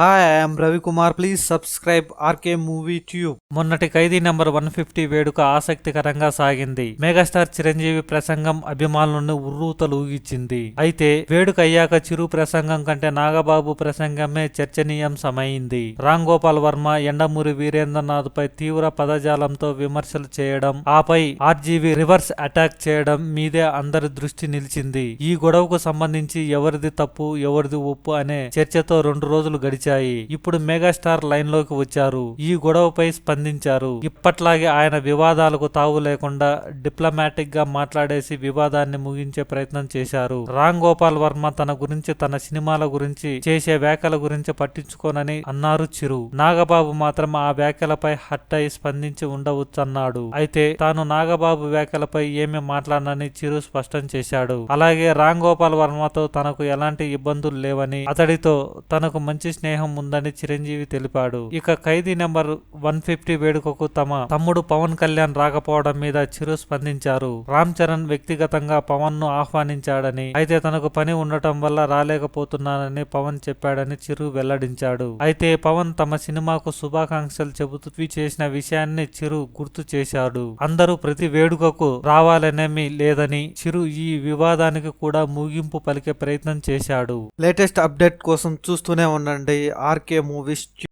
Hi I'm Ravikumar please subscribe RK movie tube మొన్నటి ఖైదీ number one fifty వేడుక ఆసక్తికరంగా సాగింది. మెగాస్టార్ చిరంజీవి ప్రసంగం అభిమానులను ఉర్రూతలూగించింది అయితే వేడుక అయ్యాక చిరు ప్రసంగం కంటే నాగబాబు ప్రసంగమే చర్చనీయాంశమైంది రామ్ గోపాల్ వర్మ ఎండమూరి వీరేంద్రనాథ్ పై తీవ్ర పదజాలంతో విమర్శలు చేయడం ఆపై ఆర్జీవి రివర్స్ అటాక్ చేయడం మీదే అందరి దృష్టి నిలిచింది. ఈ గొడవకు సంబంధించి ఎవరిది తప్పు ఎవరిది ఒప్పు అనే చర్చతో రెండు రోజులు గడిచారు వచ్చాయి. ఇప్పుడు మెగాస్టార్ లైన్లోకి వచ్చారు. ఈ గొడవపై స్పందించారు. ఇప్పట్లాగే ఆయన వివాదాలకు తావు లేకుండా డిప్లొమాటిక్గా మాట్లాడేసి వివాదాన్ని ముగించే ప్రయత్నం చేశారు. రామ్ గోపాల్ వర్మ తన గురించి తన సినిమాల గురించి చేసే వ్యాఖ్యల గురించి పట్టించుకోనని అన్నారు చిరు. నాగబాబు మాత్రం ఆ వ్యాఖ్యలపై హట్ అయి స్పందించి ఉండవచ్చన్నాడు. అయితే తాను నాగబాబు వ్యాఖ్యలపై ఏమీ మాట్లాడనని చిరు స్పష్టం చేశాడు. అలాగే రామ్ గోపాల్ వర్మతో తనకు ఎలాంటి ఇబ్బందులు లేవని అతడితో తనకు మంచి స్నేహం ఉందని చిరంజీవి తెలిపాడు. ఇక ఖైదీ నెంబర్ వన్ ఫిఫ్టీ వేడుకకు తమ తమ్ముడు పవన్ కళ్యాణ్ రాకపోవడం మీద చిరు స్పందించారు. రామ్ చరణ్ వ్యక్తిగతంగా పవన్ను ఆహ్వానించాడని అయితే తనకు పని ఉండటం వల్ల రాలేకపోతున్నానని పవన్ చెప్పాడని చిరు వెల్లడించాడు. అయితే పవన్ తమ సినిమాకు శుభాకాంక్షలు చెబుతూ ట్వీట్ చేసిన విషయాన్ని చిరు గుర్తు చేశాడు. అందరూ ప్రతి వేడుకకు రావాలనేమి లేదని చిరు ఈ వివాదానికి కూడా ముగింపు పలికే ప్రయత్నం చేశాడు. లేటెస్ట్ అప్డేట్ కోసం చూస్తూనే ఉండండి. RK movies